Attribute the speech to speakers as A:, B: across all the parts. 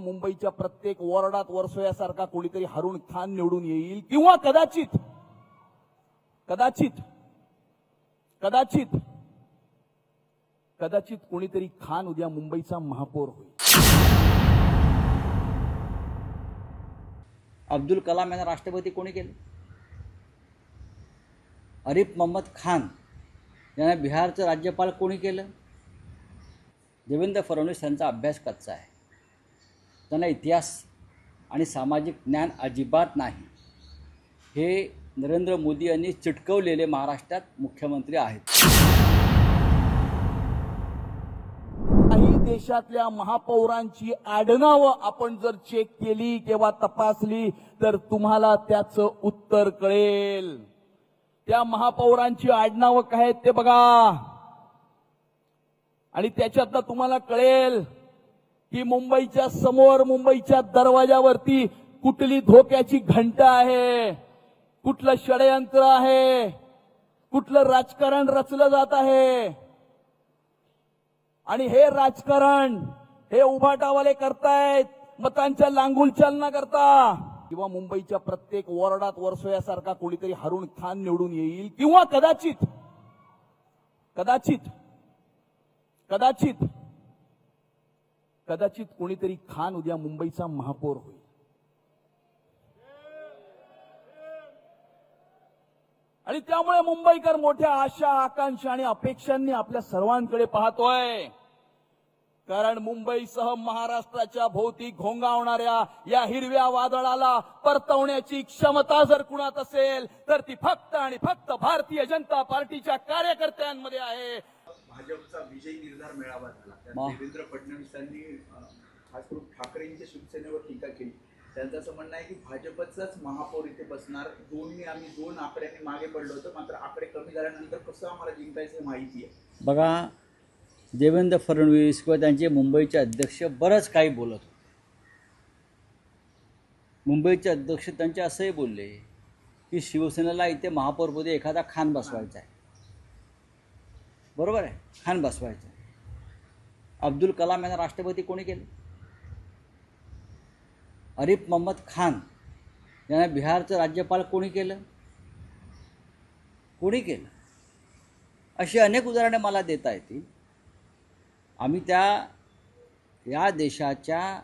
A: मुंबईच्या प्रत्येक वॉर्डात वर्सोयासारखा कोणीतरी हरुण खान निवडून येईल किंवा कदाचित कदाचित कदाचित कदाचित कोणीतरी खान उद्या मुंबईचा महापौर होईल.
B: अब्दुल कलाम यांना राष्ट्रपती कोणी केलं? अरिफ मोहम्मद खान यांना बिहारचं राज्यपाल कोणी केलं? देवेंद्र फडणवीस यांचा अभ्यास कच्चा आहे. त्यांना इतिहास आणि सामाजिक ज्ञान अजिबात नाही. हे नरेंद्र मोदी यांनी चिटकवलेले महाराष्ट्रात मुख्यमंत्री आहेत.
A: काही देशातल्या महापौरांची आडनावं आपण जर चेक केली किंवा तपासली तर तुम्हाला त्याचं उत्तर कळेल. त्या महापौरांची आडनावं काय आहेत ते बघा. आणि त्याच्यातनं तुम्हाला कळेल. की मुंबईच्या समोर मुंबईच्या दरवाजावरती कुठली धोक्याची घंटा आहे? कुठलं षडयंत्र आहे? कुठलं राजकारण रचलं जात आहे? आणि हे राजकारण हे उभाटावाले करतायत मतांच्या लांगुल चालना करता. किंवा मुंबईच्या प्रत्येक वॉर्डात वर्सोयासारखा कोणीतरी हरुण खान निवडून येईल? किंवा कदाचित कदाचित कदाचित कदाचित कोणीतरी खान उद्या मुंबईचा महापौर होईल. आणि त्यामुळे मुंबईकर मोठ्या आशा आकांक्षा आणि अपेक्षांनी आपल्या सर्वांकडे पाहतोय. कारण मुंबईसह महाराष्ट्राच्या भोवती घोंगावणाऱ्या या हिरव्या वादळाला परतवण्याची क्षमता जर कुणात असेल तर ती फक्त आणि फक्त भारतीय जनता पार्टीच्या कार्यकर्त्यांमध्ये आहे.
C: भाजपचा विजयी निर्धार मेळावा झाला. देवेंद्र फडणवीसांनी खास करून ठाकरेंच्या शिवसेनेवर टीका केली. त्यांचं असं म्हणणं आहे की भाजपचाच महापौर इथे बसणार. दोन्ही आम्ही दोन आकड्यांनी मागे पडलो होतो. मात्र आकडे कमी झाल्यानंतर कसं आम्हाला जिंकायचं हे माहिती आहे.
B: बघा देवेंद्र फडणवीस किंवा त्यांचे मुंबईचे अध्यक्ष बरंच काही बोलत होते. मुंबईचे अध्यक्ष त्यांचे असंही बोलले की शिवसेनेला इथे महापौरपदी एखादा खान बसवायचा आहे. बरोबर आहे? खान बसवायचं. अब्दुल कलाम यांना राष्ट्रपती कोणी केलं? अरिफ मोहम्मद खान यांना बिहारचं राज्यपाल कोणी केलं? कोणी केलं? अशी अनेक उदाहरणे मला देता येतील. आम्ही त्या या देशाच्या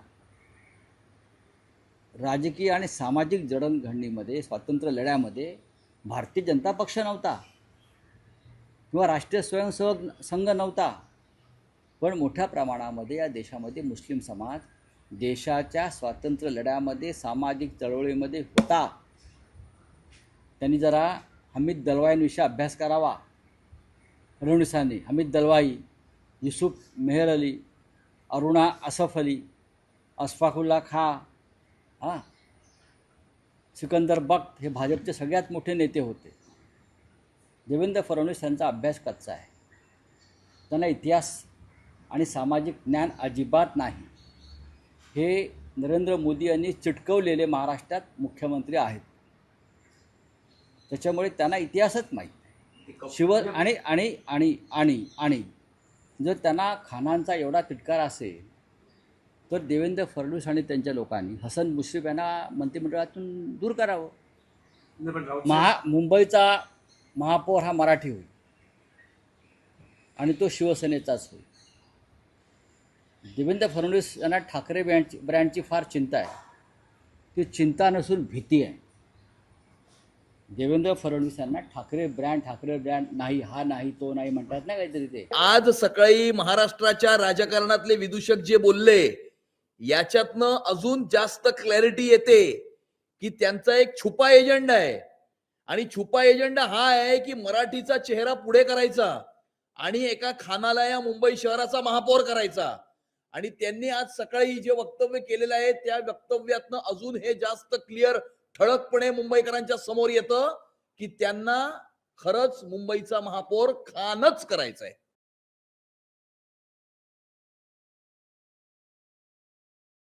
B: राजकीय आणि सामाजिक जडणघडणीमध्ये स्वातंत्र्य लढ्यामध्ये भारतीय जनता पक्ष नव्हता. किंवा राष्ट्रीय स्वयंसेवक संघ नव्हता. पण मोठ्या प्रमाणामध्ये या देशामध्ये मुस्लिम समाज देशाच्या स्वातंत्र्य लढ्यामध्ये सामाजिक चळवळीमध्ये होता. त्यांनी जरा हमीद दलवाईंविषयी अभ्यास करावा. फडणवीसांनी हमीद दलवाई युसुफ मेहर अली अरुणा असफ अली अशफाकुल्ला खा हां सिकंदर बख्त हे भाजपचे सगळ्यात मोठे नेते होते. देवेंद्र फडणवीस यांचा अभ्यास कच्चा आहे. त्यांना इतिहास आणि सामाजिक ज्ञान अजिबात नाही. हे नरेंद्र मोदी यांनी चिटकवलेले महाराष्ट्रात मुख्यमंत्री आहेत. त्याच्यामुळे त्यांना इतिहासच माहीत शिव आणि आणि आणि आणि आणि जर त्यांना खानांचा एवढा तिटकार असेल तर देवेंद्र फडणवीस आणि त्यांच्या लोकांनी हसन मुश्रीफ यांना मंत्रिमंडळातून दूर करावं. महा मुंबईचा महापौर हा मराठी होईल. आणि तो शिवसेनेचाच होईल. देवेंद्र फडणवीस यांना ठाकरे ब्रँडची ब्रँडची फार चिंता आहे. ती चिंता नसून भीती आहे. देवेंद्र फडणवीस यांना ठाकरे ब्रँड ठाकरे ब्रँड नाही हा नाही तो नाही म्हणतात ना काहीतरी ते.
D: आज सकाळी महाराष्ट्राच्या राजकारणातले विदूषक जे बोलले याच्यातनं अजून जास्त क्लॅरिटी येते की त्यांचा एक छुपा एजेंडा आहे. आणि छुपा एजेंडा हा आहे की मराठीचा चेहरा पुढे करायचा आणि एका खानाला या मुंबई शहराचा महापौर करायचा. आणि त्यांनी आज सकाळी जे वक्तव्य केलेलं आहे त्या वक्तव्यातनं अजून हे जास्त क्लिअर ठळकपणे मुंबईकरांच्या समोर येतं की त्यांना खरंच मुंबईचा महापौर खानच करायचा आहे